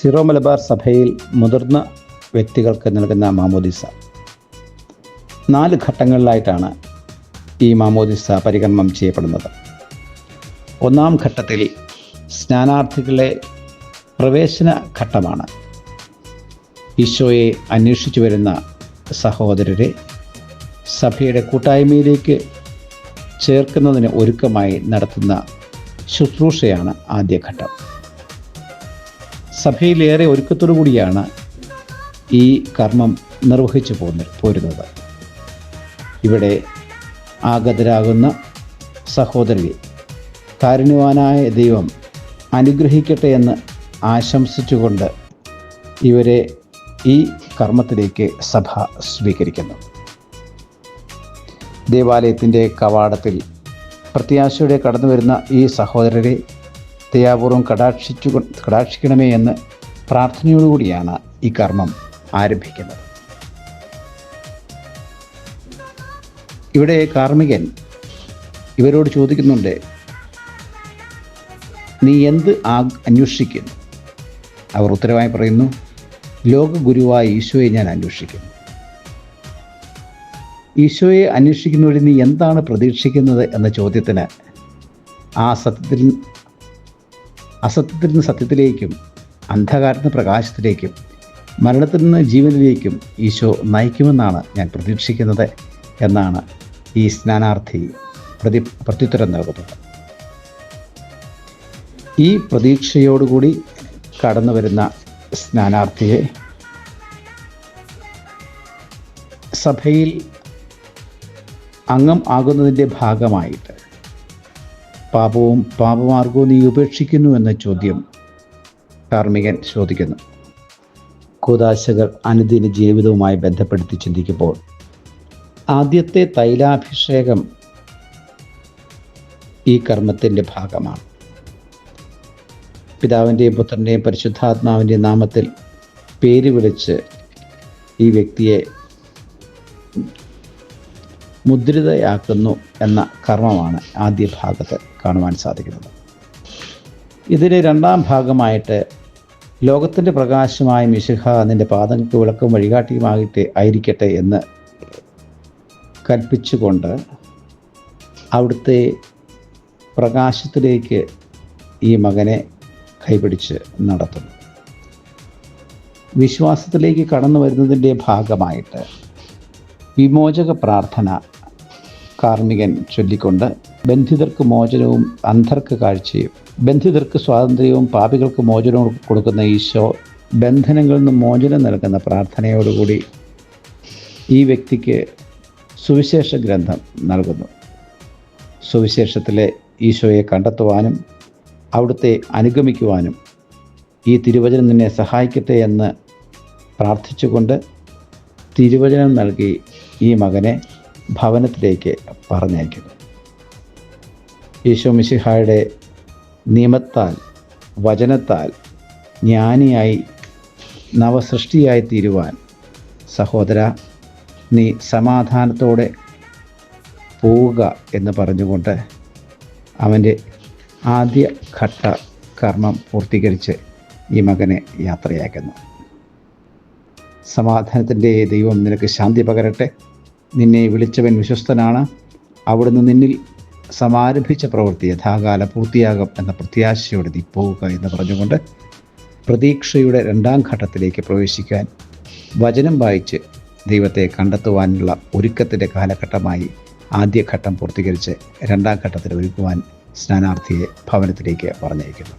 Syro Malabar സഭയിൽ മുതിർന്ന വ്യക്തികൾക്ക് നൽകുന്ന മാമോദിസ. നാല് ഘട്ടങ്ങളിലായിട്ടാണ് ഈ മാമോദിസ പരികർമ്മം ചെയ്യപ്പെടുന്നത്. ഒന്നാം ഘട്ടത്തിൽ സ്നാനാർത്ഥികളെ പ്രവേശന ഘട്ടമാണ്. ഈശോയെ അന്വേഷിച്ചു വരുന്ന സഹോദരരെ സഭയുടെ കൂട്ടായ്മയിലേക്ക് ചേർക്കുന്നതിന് ഒരുക്കമായി നടത്തുന്ന ശുശ്രൂഷയാണ് ആദ്യഘട്ടം സഭയിലേറെ ഒരുക്കത്തോടു കൂടിയാണ് ഈ കർമ്മം നിർവഹിച്ചു പോന്നി പോരുന്നത്. ഇവിടെ ആഗതരാകുന്ന സഹോദരി കാരുണ്യവാനായ ദൈവം അനുഗ്രഹിക്കട്ടെ എന്ന് ആശംസിച്ചുകൊണ്ട് ഇവരെ ഈ കർമ്മത്തിലേക്ക് സഭ സ്വീകരിക്കുന്നു. ദേവാലയത്തിന്റെ കവാടത്തിൽ പ്രത്യാശയോടെ കടന്നു വരുന്ന ഈ സഹോദരരെ ദയാപൂർവം കടാക്ഷിച്ചു കടാക്ഷിക്കണമേ എന്ന് പ്രാർത്ഥനയോടുകൂടിയാണ് ഈ കർമ്മം ആരംഭിക്കുന്നത്. ഇവിടെ കാർമികൻ ഇവരോട് ചോദിക്കുന്നുണ്ട് നീ എന്ത് ആ അന്വേഷിക്കുന്നു? അവർ ഉത്തരവായി പറയുന്നു ലോകഗുരുവായ ഈശോയെ ഞാൻ അന്വേഷിക്കുന്നു. ഈശോയെ അന്വേഷിക്കുന്നവരിൽ നീ എന്താണ് പ്രതീക്ഷിക്കുന്നത് എന്ന ചോദ്യത്തിന് ആ സത്യത്തിൽ അസത്യത്തിൽ നിന്ന് സത്യത്തിലേക്കും അന്ധകാരത്തിൽ നിന്ന് പ്രകാശത്തിലേക്കും മരണത്തിൽ നിന്ന് ജീവനിലേക്കും ഈശോ നയിക്കുമെന്നാണ് ഞാൻ പ്രതീക്ഷിക്കുന്നത് എന്നാണ് ഈ സ്നാനാർത്ഥി പ്രതി പ്രത്യുത്തരം നൽകുന്നത്. ഈ പ്രതീക്ഷയോടുകൂടി കടന്നു വരുന്ന സ്നാനാർത്ഥിയെ സഭയിൽ അംഗം ആകുന്നതിന്റെ ഭാഗമായിട്ട്. പാപവും പാപമാർഗവും നീ ഉപേക്ഷിക്കുന്നു എന്ന ചോദ്യം കാർമികൻ ചോദിക്കുന്നു. കൂതാശകൾ അനുദിന ജീവിതവുമായി ബന്ധപ്പെടുത്തി ചിന്തിക്കുമ്പോൾ ആദ്യത്തെ തൈലാഭിഷേകം ഈ കർമ്മത്തിന്റെ ഭാഗമാണ്. പിതാവിന്റെയും പുത്രന്റെയും പരിശുദ്ധാത്മാവിന്റെയും നാമത്തിൽ പേര് വിളിച്ച് ഈ വ്യക്തിയെ മുദ്രിതയാക്കുന്നു എന്ന കർമ്മമാണ് ആദ്യ ഭാഗത്ത് കാണുവാൻ സാധിക്കുന്നത്. ഇതിന്റെ രണ്ടാം ഭാഗമായിട്ട് ലോകത്തിന്റെ പ്രകാശമായ മിശിഹ നിന്റെ പാദങ്ങൾക്ക് വിളക്കും വഴികാട്ടിയുമാകട്ടെ ആയിരിക്കട്ടെ എന്ന് കൽപ്പിച്ചുകൊണ്ട് അവിടുത്തെ പ്രകാശത്തിലേക്ക് ഈ മകനെ കൈപിടിച്ച് നടത്തുന്നു. വിശ്വാസത്തിലേക്ക് കടന്നു വരുന്നതിന്റെ ഭാഗമായിട്ട് വിമോചക പ്രാർത്ഥന കാർമികൻ ചൊല്ലിക്കൊണ്ട് ബന്ധിതർക്ക് മോചനവും അന്ധർക്ക് കാഴ്ചയും ബന്ധിതർക്ക് സ്വാതന്ത്ര്യവും പാപികൾക്ക് മോചനവും കൊടുക്കുന്ന ഈശോ ബന്ധനങ്ങളിൽ നിന്ന് മോചനം നൽകുന്ന പ്രാർത്ഥനയോടുകൂടി ഈ വ്യക്തിക്ക് സുവിശേഷ ഗ്രന്ഥം നൽകുന്നു. സുവിശേഷത്തിലെ ഈശോയെ കണ്ടെത്തുവാനും അവിടുത്തെ അനുഗമിക്കുവാനും ഈ തിരുവചനം നിന്നെ സഹായിക്കട്ടെ എന്ന് പ്രാർത്ഥിച്ചുകൊണ്ട് തിരുവചനം നൽകി ഈ മകനെ ഭവനത്തിലേക്ക് പറഞ്ഞയക്കുന്നു. ഈശോ മിശിഹായുടെ നിയമത്താൽ വചനത്താൽ ജ്ഞാനിയായി നവസൃഷ്ടിയായി തീരുവാൻ സഹോദര നീ സമാധാനത്തോടെ പോവുക എന്ന് പറഞ്ഞുകൊണ്ട് അവന്റെ ആദ്യ ഘട്ട കർമ്മം പൂർത്തീകരിച്ച് ഈ മകനെ യാത്രയാക്കുന്നു. സമാധാനത്തിന്റെ ദൈവം നിനക്ക് ശാന്തി പകരട്ടെ. നിന്നെ വിളിച്ചവൻ വിശ്വസ്തനാണ്. അവിടുന്ന് നിന്നിൽ സമാരംഭിച്ച പ്രവൃത്തി യഥാകാല പൂർത്തിയാകും എന്ന പ്രത്യാശയോടെ നീ പോവുക എന്ന് പറഞ്ഞുകൊണ്ട് പ്രതീക്ഷയുടെ രണ്ടാം ഘട്ടത്തിലേക്ക് പ്രവേശിക്കാൻ വചനം വായിച്ച് ദൈവത്തെ കണ്ടെത്തുവാനുള്ള ഒരുക്കത്തിന്റെ കാലഘട്ടമായി ആദ്യഘട്ടം പൂർത്തീകരിച്ച് രണ്ടാം ഘട്ടത്തിൽ ഒരുക്കുവാൻ സ്നാനാർത്ഥിയെ ഭവനത്തിലേക്ക് പറഞ്ഞയക്കുന്നു.